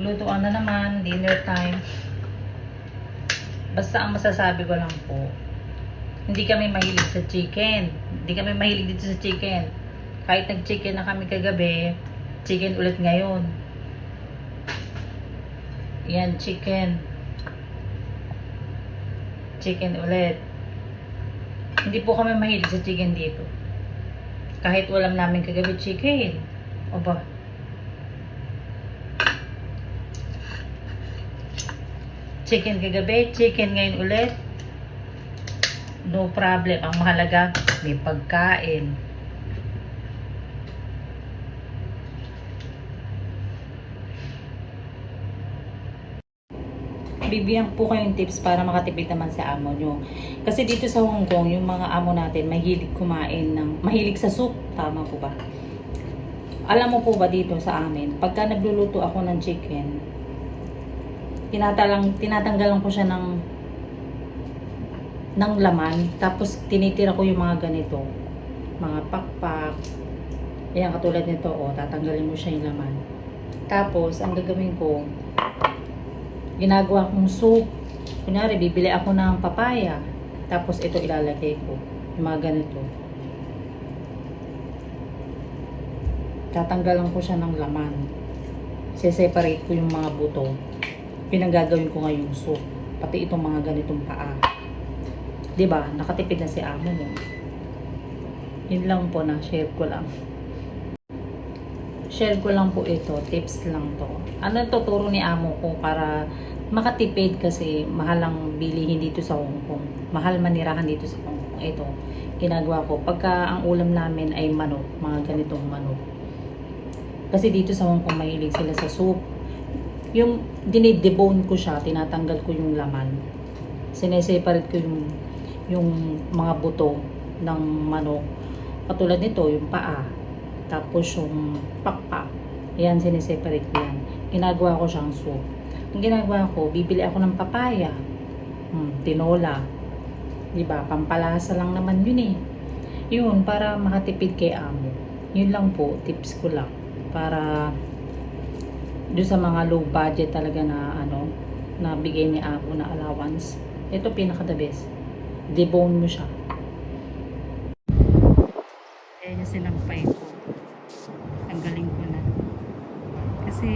Lutuan na naman, dinner time. Basta ang masasabi ko lang po, hindi kami mahilig sa chicken. Hindi kami mahilig dito sa chicken. Kahit nag-chicken na kami kagabi, chicken ulit ngayon. Yan, chicken. Chicken ulit. Hindi po kami mahilig sa chicken dito. Kahit walam namin kagabi chicken. O ba? Chicken kagabi, chicken ngayon ulit. No problem. Ang mahalaga, may pagkain. bibigyan po kayong tips para makatipid naman sa amo nyo. Kasi dito sa Hong Kong, yung mga amo natin mahilig kumain ng, mahilig sa soup. Tama po ba? Alam mo po ba dito sa amin, pagka nagluluto ako ng chicken, tinatalang, tinatanggalan ko siya ng ng laman, tapos tinitira ko yung mga ganito, mga pakpak, Ayan, katulad nito, oh, tatanggalin mo siya yung laman. Tapos, ang gagawin ko, ginagawa kong soup. Kunyari, bibili ako ng papaya. Tapos ito ilalagay ko. Yung mga ganito. Tatanggalan ko siya ng laman. Se-separate ko yung mga buto. Pinagagawin ko ngayong soup. Pati itong mga ganitong paa. ba Nakatipid na si amo mo. Yun lang po na share ko lang. Share ko lang po ito. Tips lang to. Ano tuturo ni amo ko para makatipid kasi mahal ang bilihin dito sa Hong Kong. Mahal manirahan dito sa Hong Kong. Ito, ginagawa ko. Pagka ang ulam namin ay manok, mga ganitong manok. Kasi dito sa Hong Kong, mahilig sila sa soup. Yung dinidebone ko siya, tinatanggal ko yung laman. Sineseparate ko yung, yung mga buto ng manok. Katulad nito, yung paa. Tapos yung pakpak. Yan, sineseparate ko yan. Ginagawa ko siyang soup. Ang ginagawa ko, bibili ako ng papaya. Hmm, tinola. Diba? Pampalasa lang naman yun eh. Yun, para makatipid kay amo. Yun lang po, tips ko lang. Para doon sa mga low budget talaga na ano, na bigay ni amo na allowance. Ito pinaka the best. Debone mo siya. Kaya niya sinampay ko. Ang galing ko na. Kasi